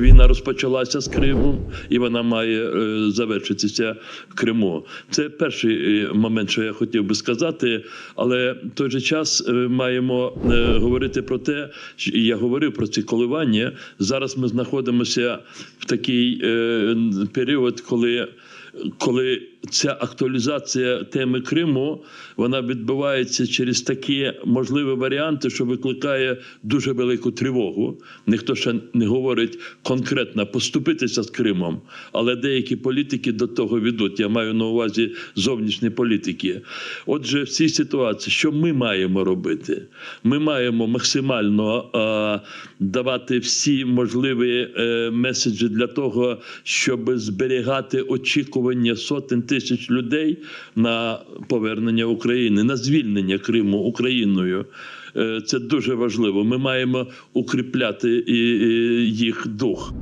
Війна розпочалася з Криму, і вона має е, завершитися в Криму. Це перший е, момент, що я хотів би сказати. Але в той же час е, маємо говорити про те, я говорив про ці коливання. Зараз ми знаходимося в такий період, коли. Коли ця актуалізація теми Криму вона відбувається через такі можливі варіанти, що викликає дуже велику тривогу. Ніхто ще не говорить конкретно поступитися з Кримом, але деякі політики до того ведуть. Я маю на увазі зовнішні політики. Отже, в цій ситуації, що ми маємо робити? Ми маємо максимально е, давати всі можливі е, меседжі для того, щоб зберігати очікування сотень тисяч людей на повернення України, на звільнення Криму Україною. Е, Це дуже важливо. Ми маємо укріпляти їх дух.